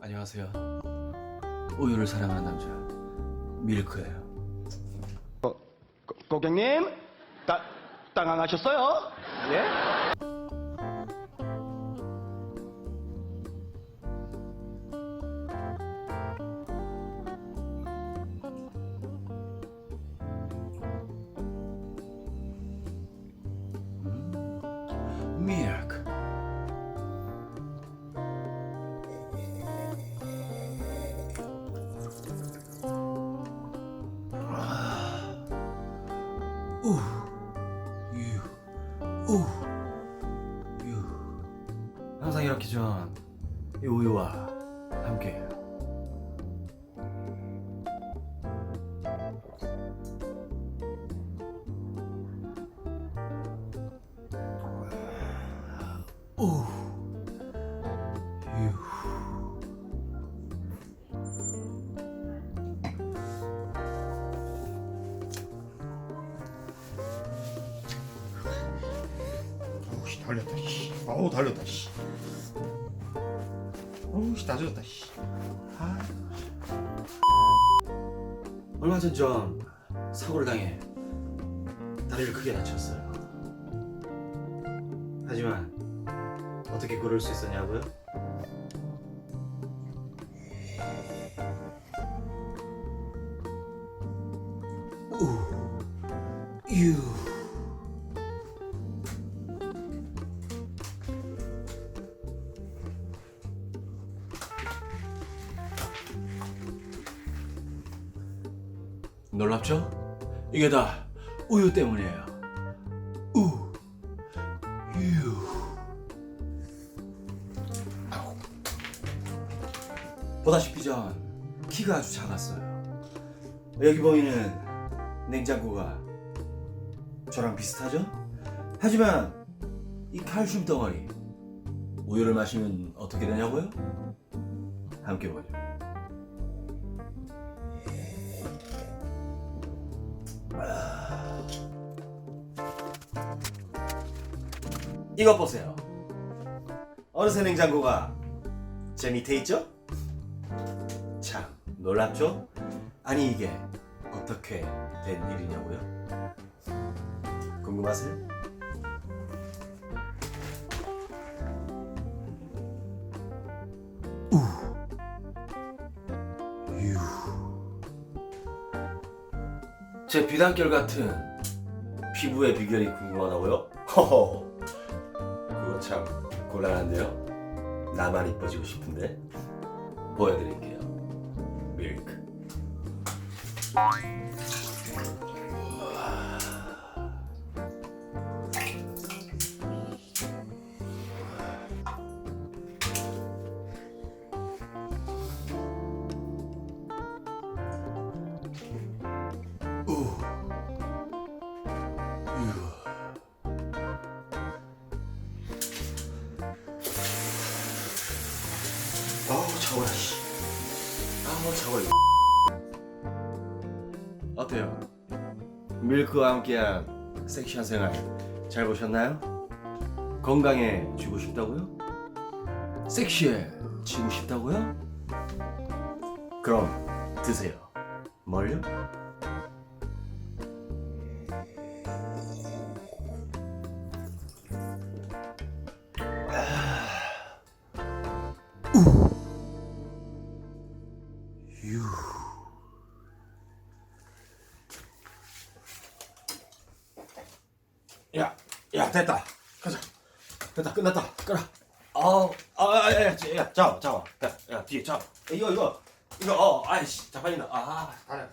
안녕하세요. 우유를 사랑하는 남자 밀크예요. 고, 고 객님, 따, 당황하셨어요? 예? 이렇게 전이 우유와 씨 달렸다 씨. 어우 달렸다 씨. 어우 씨 다졌다 씨. 아, 얼마 전전 사고를 당해 다리를 크게 다쳤어요. 하지만 어떻게 그럴 수 있었냐고요? 우, 유. 놀랍죠? 이게 다 우유 때문이에요. 우, 유. 아우. 보다시피 전 키가 아주 작았어요. 여기 보이는 냉장고가 저랑 비슷하죠? 하지만 이 칼슘 덩어리 우유를 마시면 어떻게 되냐고요? 함께 보죠. 이것 보세요. 어느새 냉장고가 제 밑에 있죠? 참 놀랍죠? 아니 이게 어떻게 된 일이냐고요? 궁금하세요? 제 비단결 같은 피부의 비결이 궁금하다고요? 허허. 참 곤란한데요. 나만 이뻐지고 싶은데 보여드릴게요. 밀크. 차워라 씨. 아우 차워. 어때요? 밀크와 함께한 섹시한 생활 잘 보셨나요? 건강해 지고 싶다고요? 섹시해 지고 싶다고요? 그럼 드세요. 뭘요? 유. 야, 야 됐다. 가자. 됐다. 끝났다. 끌어. 어, 아, 아, 야, 야, 야, 잡아, 잡아. 야, 야, 뒤에 잡아. 이거, 이거, 이거, 어, 아이씨, 자판이다. 아, 다려.